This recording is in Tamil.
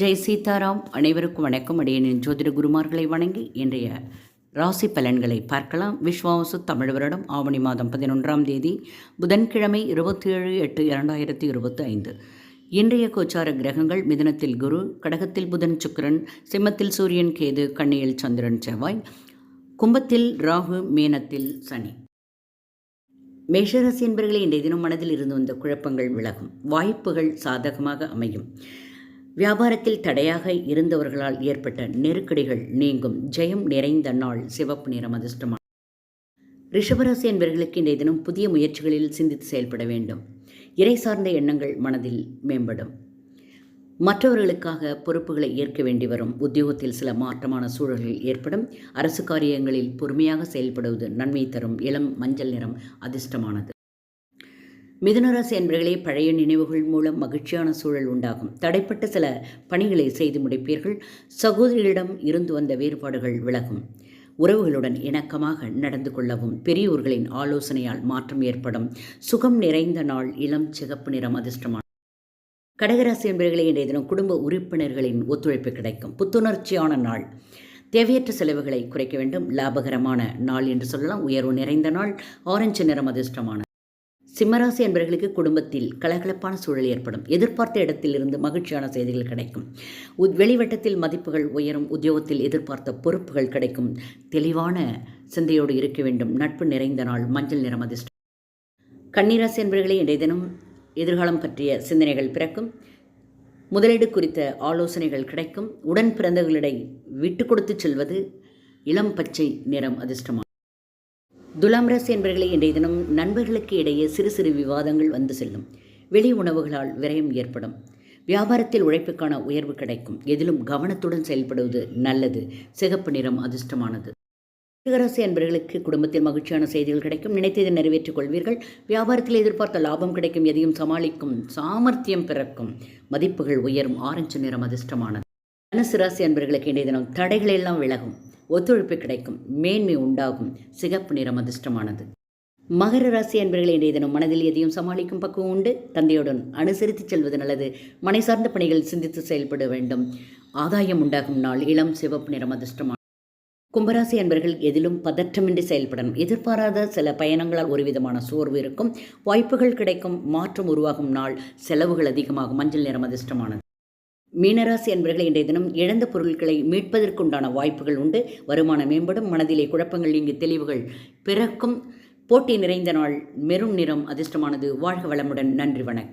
ஜெய் சீதாராம் அனைவருக்கும் வணக்கம். அடியனின் ஜோதிட குருமார்களை வணங்கி இன்றைய ராசி பலன்களை பார்க்கலாம். விஸ்வாசு தமிழ் வருடம் ஆவணி மாதம் பதினொன்றாம் தேதி புதன்கிழமை இருபத்தி ஏழு எட்டு இரண்டாயிரத்தி இருபத்தி ஐந்து இன்றைய கோச்சார கிரகங்கள் மிதனத்தில் குரு கடகத்தில் புதன் சுக்கிரன் சிம்மத்தில் சூரியன் கேது கண்ணியில் சந்திரன் செவ்வாய் கும்பத்தில் ராகு மீனத்தில் சனி. மேஷராசி என்பவர்களே இன்றைய தினம் மனதில் இருந்து வந்த குழப்பங்கள் விலகும். வாய்ப்புகள் சாதகமாக அமையும். வியாபாரத்தில் தடையாக இருந்தவர்களால் ஏற்பட்ட நெருக்கடிகள் நீங்கும். ஜெயம் நிறைந்த நாள் சிவப்பு நிறம் அதிர்ஷ்டமான ரிஷபராசி என்பவர்களுக்கு இன்றைய தினம் புதிய முயற்சிகளில் சிந்தித்து செயல்பட வேண்டும். இறை சார்ந்த எண்ணங்கள் மனதில் மேம்படும். மற்றவர்களுக்காக பொறுப்புகளை ஏற்க வேண்டி வரும். உத்தியோகத்தில் சில மாற்றமான சூழல்கள் ஏற்படும். அரசு காரியங்களில் பொறுமையாக செயல்படுவது நன்மை தரும். இளம் மஞ்சள் நிறம் அதிர்ஷ்டமானது. மிதுனராசி அன்பர்களே பழைய நினைவுகள் மூலம் மகிழ்ச்சியான சூழல் உண்டாகும். தடைப்பட்ட சில பணிகளை செய்து முடிப்பீர்கள். சகோதரிகளிடம் இருந்து வந்த வேறுபாடுகள் விலகும். உறவுகளுடன் இணக்கமாக நடந்து கொள்ளவும் பெரியோர்களின் ஆலோசனையால் மாற்றம் ஏற்படும். சுகம் நிறைந்த நாள் இளம் சிகப்பு நிறம் அதிர்ஷ்டமான. கடகராசி என்பர்களே இன்றைய தினம் குடும்ப உறுப்பினர்களின் ஒத்துழைப்பு கிடைக்கும். புத்துணர்ச்சியான நாள். தேவையற்ற செலவுகளை குறைக்க வேண்டும். லாபகரமான நாள் என்று சொல்லலாம். உயர்வு நிறைந்த நாள். ஆரஞ்சு நிறம் அதிர்ஷ்டமான. சிம்மராசி என்பவர்களுக்கு குடும்பத்தில் கலகலப்பான சூழல் ஏற்படும். எதிர்பார்த்த இடத்தில் இருந்து மகிழ்ச்சியான செய்திகள் கிடைக்கும். வெளிவட்டத்தில் மதிப்புகள் உயரும். உத்தியோகத்தில் எதிர்பார்த்த பொறுப்புகள் கிடைக்கும். தெளிவான சிந்தையோடு இருக்க வேண்டும். நட்பு நிறைந்த நாள். மஞ்சள் நிறம் அதிர்ஷ்டம் கன்னிராசி என்பவர்களே இன்றைய தினம் எதிர்காலம் பற்றிய சிந்தனைகள் பிறக்கும். முதலீடு குறித்த ஆலோசனைகள் கிடைக்கும். உடன் பிறந்தவர்களிடை விட்டு கொடுத்து செல்வது இளம் பச்சை நிறம் அதிர்ஷ்டமாக துலாம் ராசி என்பவர்களை இன்றைய தினம் நண்பர்களுக்கு இடையே சிறு சிறு விவாதங்கள் வந்து செல்லும். வெளி உணவுகளால் விரயம் ஏற்படும். வியாபாரத்தில் உழைப்புக்கான உயர்வு கிடைக்கும். எதிலும் கவனத்துடன் செயல்படுவது நல்லது. சிகப்பு நிறம் அதிர்ஷ்டமானது. மிருகராசி என்பவர்களுக்கு குடும்பத்தில் மகிழ்ச்சியான செய்திகள் கிடைக்கும். நினைத்ததை நிறைவேற்றிக் கொள்வீர்கள். வியாபாரத்தில் எதிர்பார்த்த லாபம் கிடைக்கும். எதையும் சமாளிக்கும் சாமர்த்தியம் பிறக்கும். மதிப்புகள் உயரும். ஆரஞ்சு நிறம் அதிர்ஷ்டமானது. தனுசு ராசி என்பவர்களுக்கு இன்றைய தினம் தடைகள் எல்லாம் விலகும். ஒத்துழைப்பு கிடைக்கும். மேன்மை உண்டாகும். சிகப்பு நிறம் அதிர்ஷ்டமானது. மகர ராசி என்பவர்கள் இன்றைய தினம் மனதில் எதையும் சமாளிக்கும் பக்குவம் உண்டு. தந்தையுடன் அனுசரித்து செல்வது நல்லது. மனை சார்ந்த பணிகள் சிந்தித்து செயல்பட வேண்டும். ஆதாயம் உண்டாகும் நாள். இளம் சிவப்பு நிறம் அதிர்ஷ்டமான கும்பராசி அன்பர்கள் எதிலும் பதற்றமின்றி செயல்படணும். எதிர்பாராத சில பயணங்களால் ஒரு விதமான சோர்வு இருக்கும். வாய்ப்புகள் கிடைக்கும். மாற்றம் உருவாகும் நாள். செலவுகள் அதிகமாகும். மஞ்சள் நிறம் அதிர்ஷ்டமானது. மீனராசி என்பவர்கள் இன்றைய தினம் இழந்த பொருட்களை மீட்பதற்குண்டான வாய்ப்புகள் உண்டு. வருமானம் மேம்படும் மனதிலே குழப்பங்கள் இங்கு தெளிவுகள் பிறக்கும். போட்டி நிறைந்த நாள் மெரும் நிறம் அதிர்ஷ்டமானது. வாழ்க வளமுடன். நன்றி வணக்கம்.